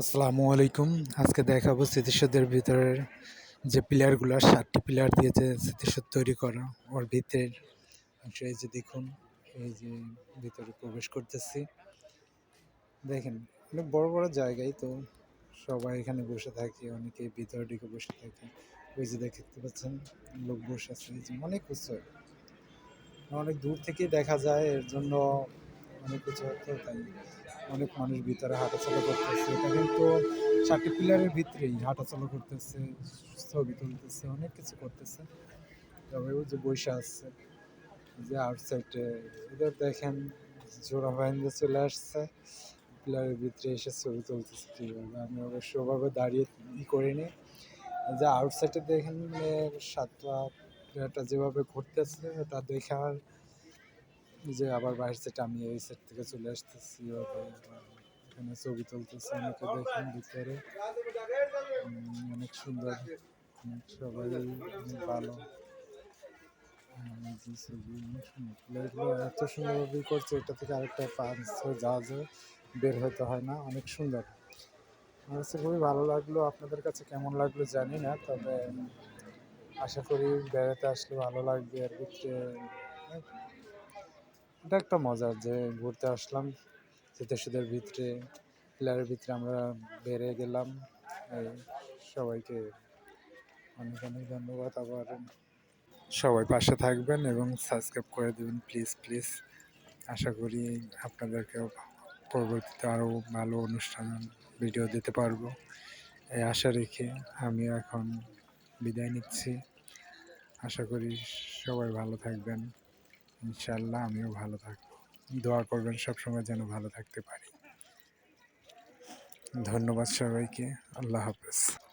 আসসালামু আলাইকুম। আজকে দেখাবো স্মৃতিসৌধের ভিতরের যে পিলারগুলো, সাতটি পিলার দিয়েছে স্মৃতিসৌধ তৈরি করা, ওর ভিতরের অংশ এই যে দেখুন, এই যে ভিতরে প্রবেশ করতেছি। দেখেন, অনেক বড় বড় জায়গায় তো সবাই এখানে বসে থাকে, অনেকে ভিতরে ঢুকে বসে থাকে। ওই যে দেখতে পাচ্ছেন, লোক বসে আছে, এই যে অনেক উঁচু। অনেক দূর থেকেই দেখা যায়, এর জন্য অনেক কিছু হতো তাই অনেক মানুষ ভিতরে হাঁটাচলা করতেছে। এটা কিন্তু চারটি পিলারের ভিতরেই হাঁটাচলা করতেছে, ছবি তুলতেছে, অনেক কিছু করতেছে। তবে ওই যে বৈশা এই যে আউটসাইডে এদের দেখেন জোড়া বাইন্দে চলে আসছে, পিলারের ভিতরে এসে ছবি তুলতেছে কীভাবে। আমি অবশ্য ওভাবে দাঁড়িয়ে ই করিনি। যে আউটসাইডে দেখেন সাতটা প্লেয়ারটা যেভাবে ঘুরতেছে এটা দেখে আর এই যে আবার বাইরের সেট আমি এই সেট থেকে চলে আসতেছি এখানে ছবি তুলতেছি, অনেকে দেখেন ভিতরে। অনেক সুন্দর সবাই ভালো। এত সুন্দরভাবে করছে, এটা থেকে আরেকটা পাঁচ যায় বের হতে হয় না, অনেক সুন্দর। আমার কাছে খুবই ভালো লাগল, আপনাদের কাছে কেমন লাগল জানি না, তবে আশা করি বেড়াতে আসলে ভালো লাগবে এর ভিতরে। এটা একটা মজার যে ঘুরতে আসলাম শীতের ভিতরে পিলারের ভিতরে আমরা বেড়ে গেলাম। সবাইকে অনেক অনেক ধন্যবাদ। আবার সবাই পাশে থাকবেন এবং সাবস্ক্রাইব করে দেবেন, প্লিজ প্লিজ। আশা করি আপনাদেরকে পরবর্তীতে আরও ভালো অনুষ্ঠান, ভিডিও দিতে পারব। এই আশা রেখে আমি এখন বিদায় নিচ্ছি। আশা করি সবাই ভালো থাকবেন। ইনশাল্লাহ আমিও ভালো থাকব। দোয়া করবেন, সবসময় যেন ভালো থাকতে পারি। ধন্যবাদ সবাইকে, আল্লাহ হাফেজ।